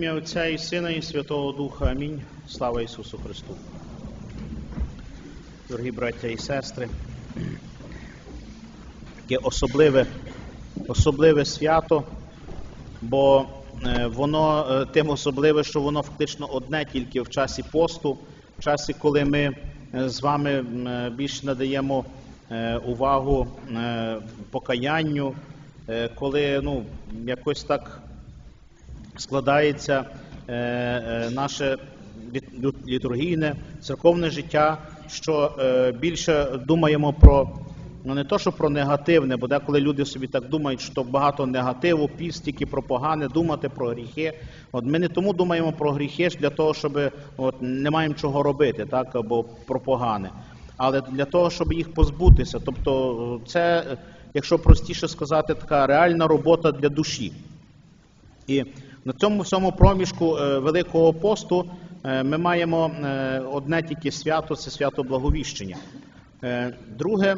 ім'я Отця і Сина і Святого Духа. Амінь. Слава Ісусу Христу. Дорогі браття і сестри, таке особливе, особливе свято, бо е, воно е, тим особливе, що воно фактично одне тільки в часі посту, в часі, коли ми е, з вами більше надаємо увагу покаянню, коли ну, якось так складається е, е, наше літургійне, церковне життя, що е, більше думаємо про ну не то, що про негативне, бо деколи люди собі так думають, що багато негативу, піст про погане, думати про гріхи. От ми не тому думаємо про гріхи для того, щоб от не маємо чого робити, так або про погане. Але для того, щоб їх позбутися. Тобто, це, якщо простіше сказати, така реальна робота для душі. І на цьому всьому проміжку е, Великого посту е, ми маємо е, одне тільки свято це свято Благовіщення. Друге,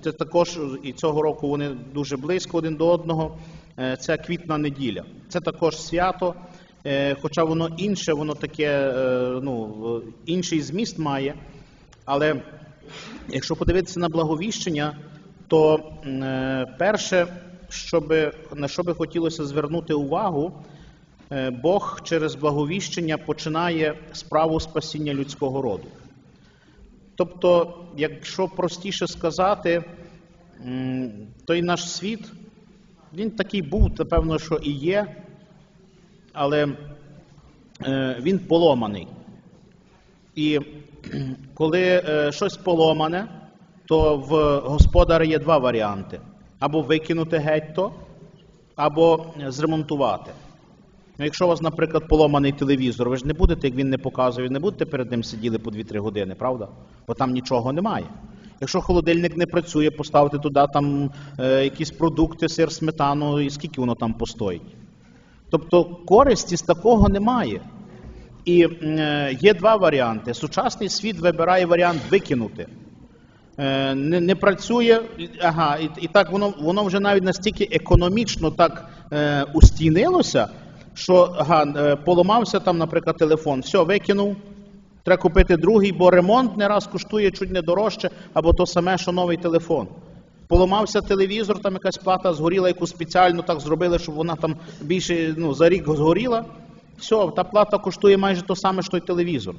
це також і цього року вони дуже близько один до одного. Це квітна неділя. Це також свято, хоча воно інше, воно таке, ну, інший зміст має. Але якщо подивитися на благовіщення, то перше, щоби, на що би хотілося звернути увагу, е, Бог через благовіщення починає справу спасіння людського роду. Тобто, якщо простіше сказати, той наш світ, він такий був, напевно, що і є, але е, він поломаний. І коли е, щось поломане, то в господаря є два варіанти: або викинути геть то, або е, зремонтувати. Ну, якщо у вас, наприклад, поломаний телевізор, ви ж не будете, як він не показує, не будете перед ним сиділи по 2-3 години, правда? Бо там нічого немає. Якщо холодильник не працює, поставити туди там е, якісь продукти, сир, сметану, і скільки воно там постоїть. Тобто користі з такого немає. І е, є два варіанти. Сучасний світ вибирає варіант викинути. Е, не, не працює, ага, і, і так воно, воно вже навіть настільки економічно так е, устійнилося, що ага, е, поламався там, наприклад, телефон, все, викинув. Треба купити другий, бо ремонт не раз коштує чуть не дорожче, або то саме, що новий телефон. Поламався телевізор, там якась плата згоріла, яку спеціально так зробили, щоб вона там більше ну, за рік згоріла. Все, та плата коштує майже то саме, що й телевізор.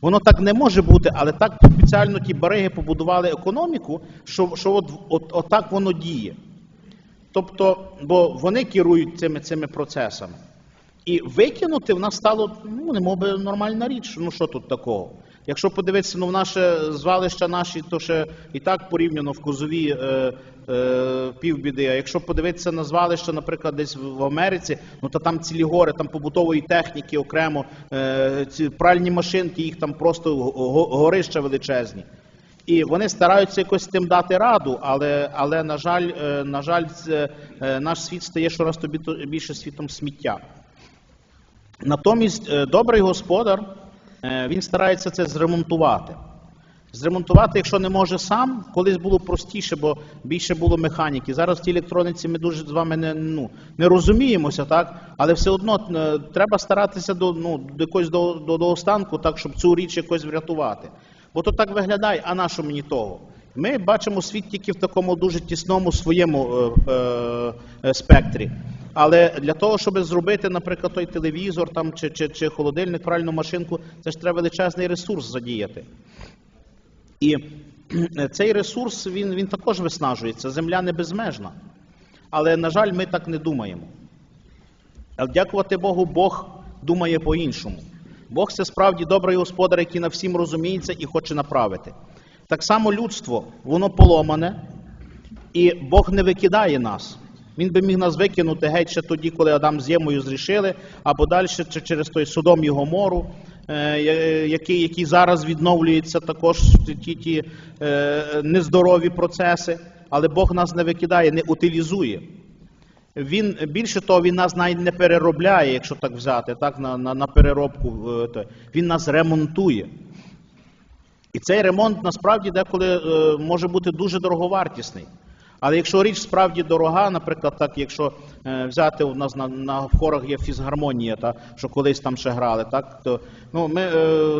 Воно так не може бути, але так спеціально ті бариги побудували економіку, що, що от, от, от так воно діє. Тобто, бо вони керують цими, цими процесами. І викинути в нас стало ну, не би нормальна річ. Ну що тут такого? Якщо подивитися ну, в наше звалища наші, то ще і так порівняно в Козові е, півбіди. А якщо подивитися на звалища, наприклад, десь в Америці, ну то там цілі гори, там побутової техніки окремо, е, ці пральні машинки, їх там просто го- го- горища величезні. І вони стараються якось тим дати раду, але, але на жаль, е, на жаль, е, наш світ стає щораз більше світом сміття. Натомість е, добрий господар е, він старається це зремонтувати. Зремонтувати, якщо не може сам, колись було простіше, бо більше було механіки. Зараз в тій електроніці ми дуже з вами не, ну, не розуміємося, так? але все одно е, треба старатися до, ну, до якогось до, до, до останку, так, щоб цю річ якось врятувати. Бо то так виглядає, а на що мені того? Ми бачимо світ тільки в такому дуже тісному своєму е, е, е, спектрі. Але для того, щоб зробити, наприклад, той телевізор там, чи, чи, чи холодильник, пральну машинку, це ж треба величезний ресурс задіяти. І цей ресурс він, він також виснажується. Земля не безмежна. Але, на жаль, ми так не думаємо. Але дякувати Богу, Бог думає по-іншому. Бог це справді добрий господар, який на всім розуміється і хоче направити. Так само людство, воно поломане, і Бог не викидає нас. Він би міг нас викинути геть ще тоді, коли Адам з Ємою зрішили, або далі через той Содом його мору, е, який, який зараз відновлюється також ті, ті е, нездорові процеси. Але Бог нас не викидає, не утилізує. Він більше того, він нас навіть не переробляє, якщо так взяти, так, на, на, на переробку. е. Він нас ремонтує. І цей ремонт насправді деколи е, може бути дуже дороговартісний. Але якщо річ справді дорога, наприклад, так, якщо е, взяти у нас на, на хорах є фізгармонія, та, що колись там ще грали, так, то ну, ми,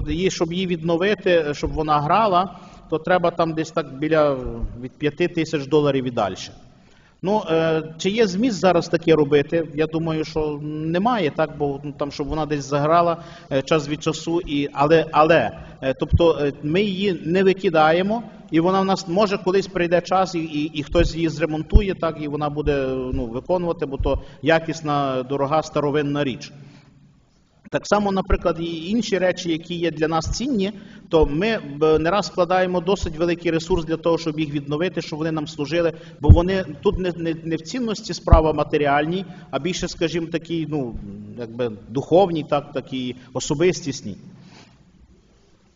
е, щоб її відновити, щоб вона грала, то треба там десь так біля від 5 тисяч доларів і далі. Ну, е, чи є зміст зараз таке робити? Я думаю, що немає, так, бо ну, там, щоб вона десь заграла е, час від часу, і, але, але е, тобто ми її не викидаємо, і вона в нас може колись прийде час, і, і, і хтось її зремонтує, так, і вона буде ну, виконувати, бо то якісна, дорога старовинна річ. Так само, наприклад, і інші речі, які є для нас цінні, то ми не раз складаємо досить великий ресурс для того, щоб їх відновити, щоб вони нам служили, бо вони тут не, не, не в цінності справа матеріальній, а більше, скажімо, такі, ну, якби духовні, так, такі особистісні.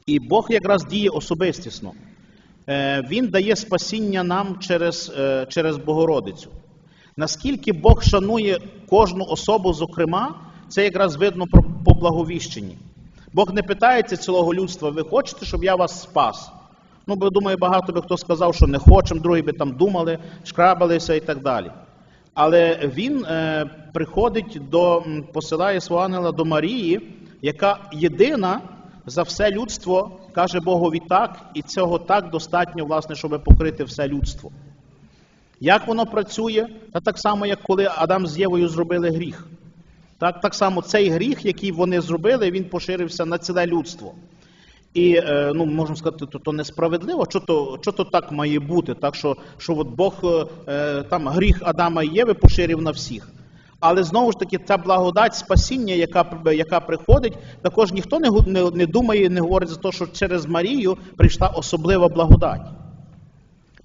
І Бог якраз діє особистісно. Е, Він дає спасіння нам через, е, через Богородицю. Наскільки Бог шанує кожну особу, зокрема, це якраз видно по благовіщенні. Бог не питається цілого людства, ви хочете, щоб я вас спас? Ну, бо думаю, багато би хто сказав, що не хочемо, другі би там думали, шкрабалися і так далі. Але він е, приходить до, посилає свого ангела до Марії, яка єдина за все людство каже Богові так, і цього так достатньо, власне, щоб покрити все людство. Як воно працює? Та так само, як коли Адам з Євою зробили гріх. Так, так само цей гріх, який вони зробили, він поширився на ціле людство. І е, ну, можна сказати, то, то несправедливо, що то, що то так має бути, так що, що от Бог е, там гріх Адама і Єви поширив на всіх. Але знову ж таки, ця благодать спасіння, яка, яка приходить, також ніхто не, не, не думає, не говорить за те, що через Марію прийшла особлива благодать.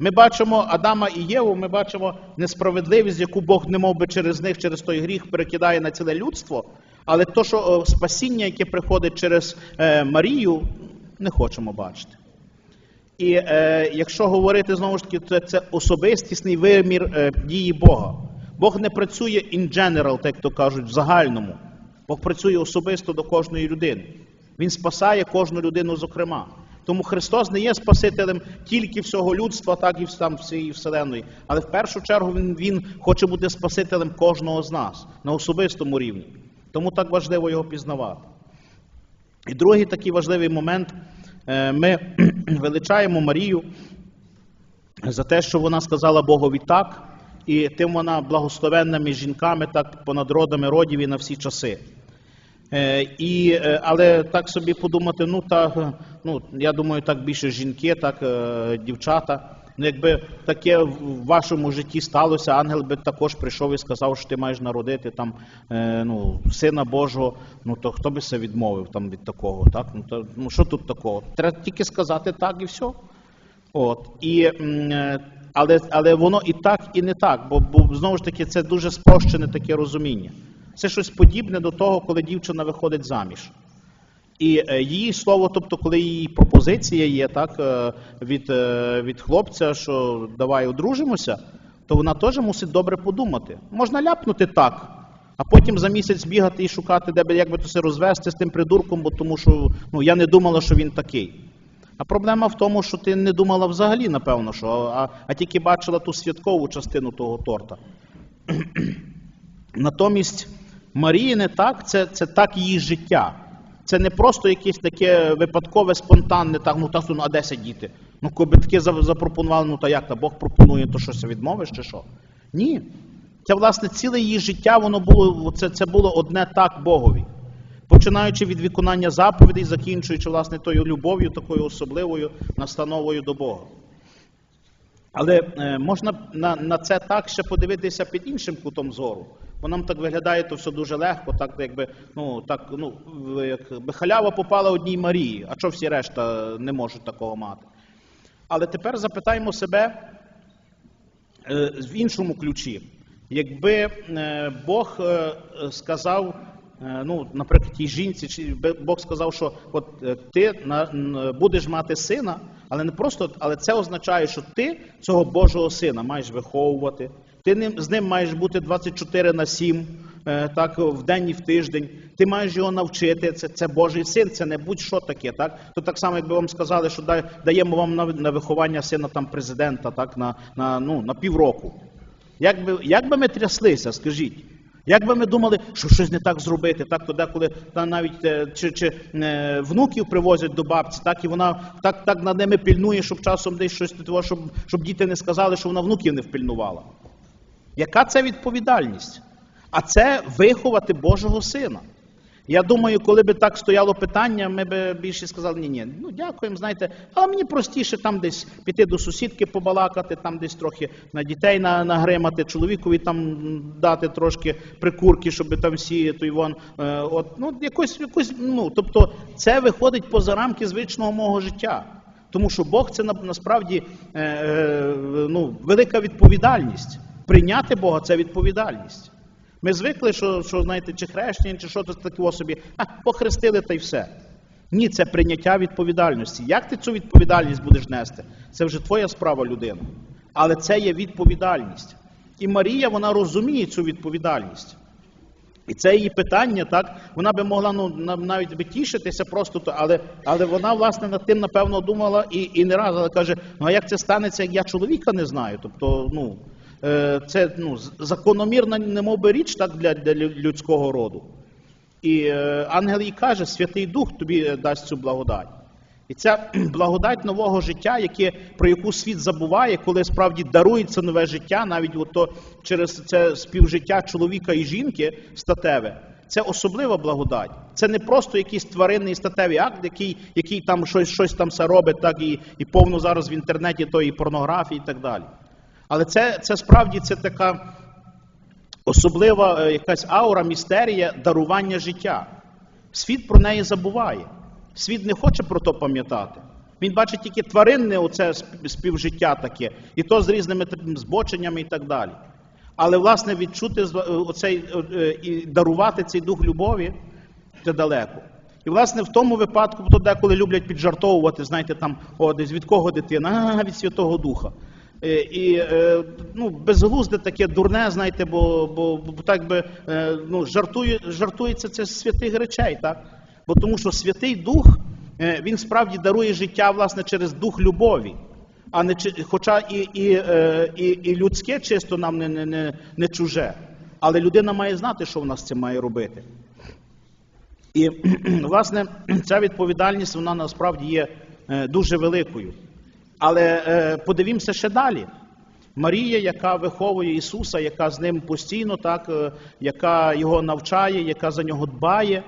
Ми бачимо Адама і Єву, ми бачимо несправедливість, яку Бог не мов би через них, через той гріх перекидає на ціле людство. Але то, що спасіння, яке приходить через е, Марію, не хочемо бачити. І е, якщо говорити знову ж таки, то це особистісний вимір е, дії Бога. Бог не працює in general, так то кажуть, в загальному. Бог працює особисто до кожної людини. Він спасає кожну людину, зокрема. Тому Христос не є Спасителем тільки всього людства, так і там всієї Вселеної. Але в першу чергу він, він хоче бути Спасителем кожного з нас на особистому рівні. Тому так важливо його пізнавати. І другий такий важливий момент. Е, Ми величаємо Марію за те, що вона сказала Богові так, і тим вона благословенна між жінками, так понад родами родів і на всі часи. Е, І, е, але так собі подумати, ну так, е, ну я думаю, так більше жінки, так е, дівчата. Ну, якби таке в вашому житті сталося, ангел би також прийшов і сказав, що ти маєш народити там ну, сина Божого, ну то хто би се відмовив там від такого, так? Ну, то, ну що тут такого? Треба тільки сказати так і все. От. І, але, але воно і так, і не так, бо, бо знову ж таки це дуже спрощене таке розуміння. Це щось подібне до того, коли дівчина виходить заміж. І е, її слово, тобто, коли її пропозиція є так, е, від, е, від хлопця, що давай одружимося, то вона теж мусить добре подумати. Можна ляпнути так, а потім за місяць бігати і шукати, де би як би то все розвести з тим придурком, бо тому що ну, я не думала, що він такий. А проблема в тому, що ти не думала взагалі, напевно, що, а, а тільки бачила ту святкову частину того торта. Натомість Марії не так, це, це так її життя. Це не просто якесь таке випадкове, спонтанне, так, ну та ну, а де сидіти? Ну, коли таке запропонували, ну та як, та Бог пропонує, то щось відмовиш чи що? Ні. Це, власне, ціле її життя, воно було, це, це було одне так Богові. Починаючи від виконання заповідей, закінчуючи, власне, тою любов'ю, такою особливою настановою до Бога. Але е, можна на, на це так ще подивитися під іншим кутом зору. Бо нам так виглядає то все дуже легко, так якби ну так ну якби халява попала одній Марії, а що всі решта не можуть такого мати. Але тепер запитаємо себе е, в іншому ключі. Якби е, Бог е, сказав, ну, наприклад, тій жінці, чи Бог сказав, що от ти будеш мати сина, але не просто, але це означає, що ти цього Божого сина маєш виховувати, ти з ним маєш бути 24 на 7, е, так, в день і в тиждень. Ти маєш його навчити. Це, це Божий син, це не будь-що таке. Так? То так само, якби вам сказали, що даємо вам на, на виховання сина там, президента так, на, на, ну, на півроку. Як би, як би ми тряслися, скажіть? Як би ми думали, що щось не так зробити, так то деколи та навіть е, чи, чи е, внуків привозять до бабці, так і вона так, так над ними пільнує, щоб часом десь щось щоб, щоб діти не сказали, що вона внуків не впільнувала. Яка це відповідальність? А це виховати Божого сина. Я думаю, коли би так стояло питання, ми б більше сказали, ні, ні, ну дякуємо, знаєте, але мені простіше там десь піти до сусідки побалакати, там десь трохи на дітей нагримати, чоловікові там дати трошки прикурки, щоб там всі той вон, е, от, ну, якось, якось, ну, тобто це виходить поза рамки звичного мого життя. Тому що Бог це насправді е, е, ну, велика відповідальність. Прийняти Бога це відповідальність. Ми звикли, що, що знаєте, чи хрещення, чи що то таке собі, а похрестили та й все. Ні, це прийняття відповідальності. Як ти цю відповідальність будеш нести? Це вже твоя справа людина. Але це є відповідальність. І Марія, вона розуміє цю відповідальність. І це її питання, так, вона би могла ну, навіть би тішитися просто, то, але, але вона, власне, над тим, напевно, думала і, і не раз, але каже, ну а як це станеться, як я чоловіка не знаю. Тобто, ну, це ну, закономірна, немов би річ так, для, для людського роду. І е, ангел їй каже, Святий Дух тобі е, дасть цю благодать. І ця благодать нового життя, яке, про яку світ забуває, коли справді дарується нове життя, навіть ото через це співжиття чоловіка і жінки статеве, це особлива благодать. Це не просто якийсь тваринний статевий акт, який, який там щось, щось там все робить, так і, і повно зараз в інтернеті тої порнографії і так далі. Але це, це справді це така особлива е, якась аура, містерія дарування життя. Світ про неї забуває. Світ не хоче про то пам'ятати. Він бачить тільки тваринне оце співжиття таке, і то з різними збоченнями і так далі. Але, власне, відчути е, оцей, е, і дарувати цей дух любові це далеко. І, власне, в тому випадку, то деколи люблять піджартовувати, знаєте, там, о, десь від кого дитина, а, від Святого Духа. Е, І е, ну, безглузде таке дурне, знаєте, бо, бо, бо так би е, ну, жартує, жартується це з святих речей, так? Бо тому що Святий Дух, він справді дарує життя, власне, через дух любові. А не хоча і, і, і, і людське чисто нам не, не, не, не чуже. Але людина має знати, що вона з цим має робити. І, власне, ця відповідальність, вона насправді є дуже великою. Але е, подивімося ще далі. Марія, яка виховує Ісуса, яка з ним постійно, так, е, яка його навчає, яка за нього дбає.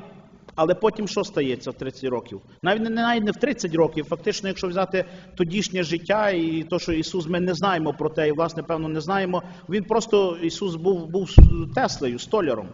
Але потім що стається в 30 років? Навіть не, навіть не в 30 років. Фактично, якщо взяти тодішнє життя і то, що Ісус, ми не знаємо про те, і власне, певно, не знаємо. Він просто Ісус був, був Теслею, столяром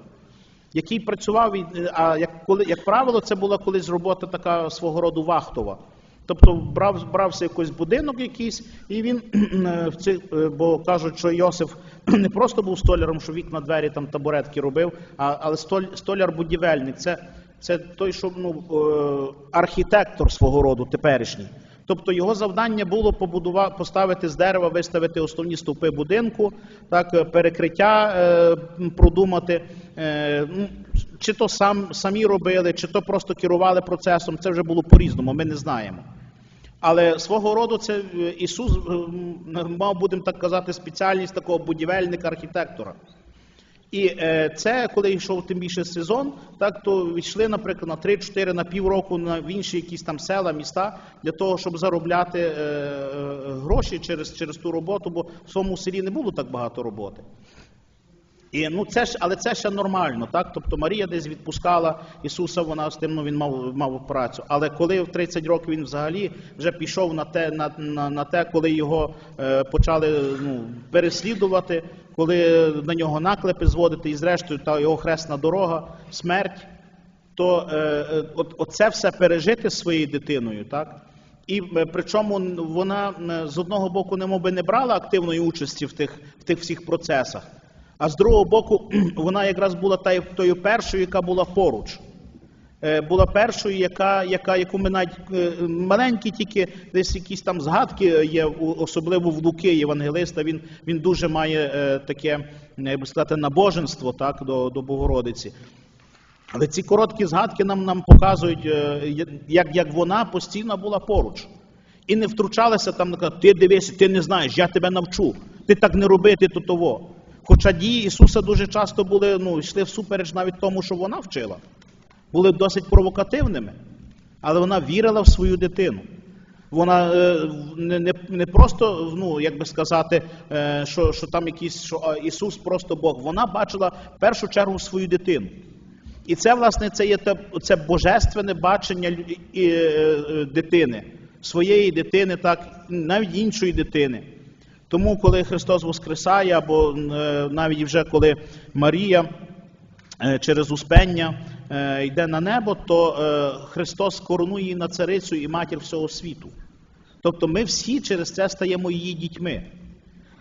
який працював, і- а як, коли, як правило, це була колись робота така свого роду вахтова. Тобто брав, брався якийсь будинок якийсь, і він е, в ці, е, бо кажуть, що Йосиф не просто був столяром, що вікна, двері, там табуретки робив, а, але столь, столяр-будівельник. Це, це той, що ну, е, архітектор свого роду, теперішній. Тобто його завдання було побудувати, поставити з дерева, виставити основні стовпи будинку, так, перекриття е, продумати. Е, ну, чи то сам, самі робили, чи то просто керували процесом, це вже було по-різному, ми не знаємо. Але свого роду це е, Ісус е, мав, будемо так казати, спеціальність такого будівельника-архітектора. І е, це, коли йшов тим більше сезон, так то йшли, наприклад, на 3-4 на півроку на в інші якісь там села, міста для того, щоб заробляти гроші через, через ту роботу, бо в своєму селі не було так багато роботи. І, ну, це ж, але це ще нормально, так? Тобто Марія десь відпускала Ісуса, вона з тим ну, він мав, мав працю. Але коли в 30 років він взагалі вже пішов на те, на, на, на те коли його е, почали ну, переслідувати, коли на нього наклепи зводити, і зрештою та його хресна дорога, смерть, то е, е, от, оце все пережити своєю дитиною, так? І е, причому вона з одного боку немов би не брала активної участі в тих, в тих всіх процесах, а з другого боку, вона якраз була тою першою, яка була поруч. е, була першою, яка, яка, яку ми навіть е, маленькі тільки десь якісь там згадки є, особливо в Луки, євангелиста, він, він дуже має е, таке, як би сказати, набоженство так, до, до Богородиці. Але ці короткі згадки нам, нам показують, як, як вона постійно була поруч. І не втручалася там, ти дивися, ти не знаєш, я тебе навчу. Ти так не роби, ти то того. Хоча дії Ісуса дуже часто були, ну, йшли всупереч навіть тому, що вона вчила. Були досить провокативними. Але вона вірила в свою дитину. Вона е, не, не, не просто, ну, як би сказати, е, що, що там якийсь що Ісус просто Бог. Вона бачила в першу чергу свою дитину. І це, власне, це є те, це божественне бачення е, дитини, своєї дитини, так, навіть іншої дитини. Тому, коли Христос Воскресає, або е, навіть вже коли Марія е, через успення е, йде на небо, то Христос коронує її на царицю і матір всього світу. Тобто ми всі через це стаємо її дітьми.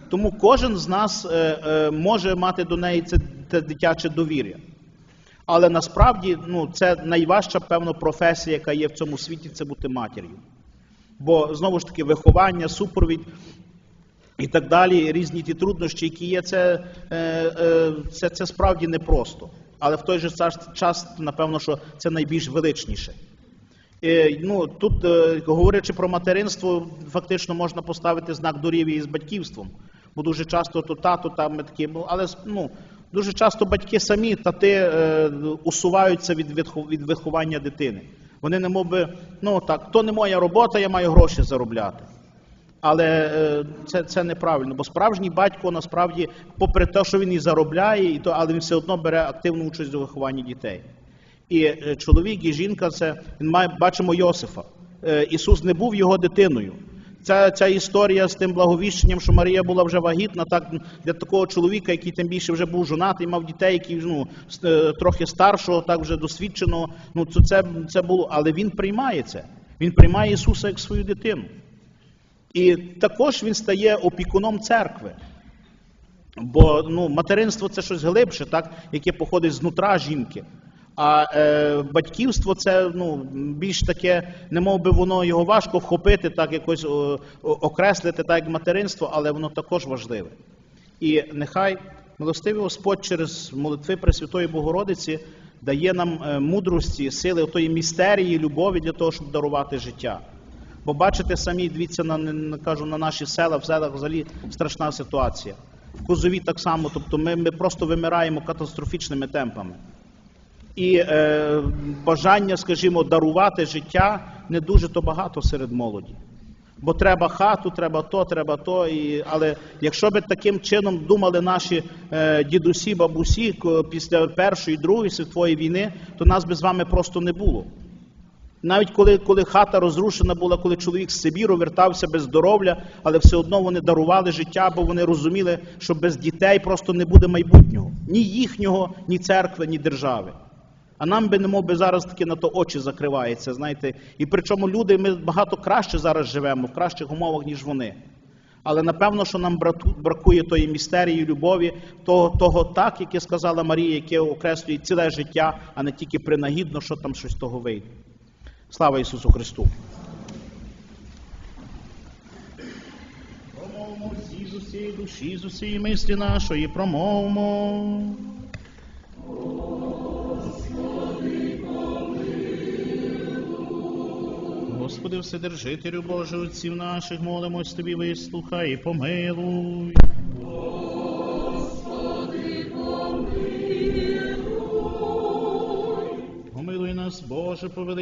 Тому кожен з нас може мати до неї це, це дитяче довір'я. Але насправді ну, це найважча, певно, професія, яка є в цьому світі, це бути матір'ю. Бо знову ж таки виховання, супровід і так далі, різні ті труднощі, які є, це, е, е, це, це справді непросто. Але в той же час, напевно, що це найбільш величніше. Е, ну, тут, говорячи про материнство, фактично можна поставити знак дорів'я із батьківством. Бо дуже часто то тато там такі, але ну, дуже часто батьки самі тати е, усуваються від, від виховання дитини. Вони не би, ну так, то не моя робота, я маю гроші заробляти. Але е, це, це неправильно, бо справжній батько насправді, попри те, що він і заробляє, і то, але він все одно бере активну участь у вихованні дітей. І е, чоловік, і жінка, це він має бачимо Йосифа. Е, Ісус не був його дитиною. Ця, ця історія з тим благовіщенням, що Марія була вже вагітна, так для такого чоловіка, який тим більше вже був жонатий, мав дітей, які ну, трохи старшого, так вже досвідченого. Ну це, це було, але він приймає це. Він приймає Ісуса як свою дитину. І також він стає опікуном церкви. Бо ну, материнство це щось глибше, так, яке походить з нутра жінки. А е, батьківство це ну, більш таке, не мов би воно його важко вхопити, так якось о, окреслити, так як материнство, але воно також важливе. І нехай милостивий Господь через молитви Пресвятої Богородиці дає нам е, мудрості, сили тої містерії, любові для того, щоб дарувати життя. Бо бачите самі, дивіться на, кажу, на наші села, в селах взагалі страшна ситуація. В Козові так само, тобто ми, ми просто вимираємо катастрофічними темпами. І е, бажання, скажімо, дарувати життя не дуже то багато серед молоді. Бо треба хату, треба то, треба то. І, але якщо би таким чином думали наші е, дідусі, бабусі після Першої, Другої світової війни, то нас би з вами просто не було. Навіть коли, коли хата розрушена була, коли чоловік з Сибіру вертався без здоров'я, але все одно вони дарували життя, бо вони розуміли, що без дітей просто не буде майбутнього. Ні їхнього, ні церкви, ні держави. А нам би немов би зараз таки на то очі закриваються, знаєте. І причому люди, ми багато краще зараз живемо, в кращих умовах, ніж вони. Але напевно, що нам бракує тої містерії, любові, того, того так, яке сказала Марія, яке окреслює ціле життя, а не тільки принагідно, що там щось того вийде. Слава Ісусу Христу! Промовмо всі з усієї душі, з усієї мислі нашої, промовмо. Господи, Вседержителю Боже, отців наших, молимось Тобі, вислухай і помилуй. Помилуй нас, Боже, по великій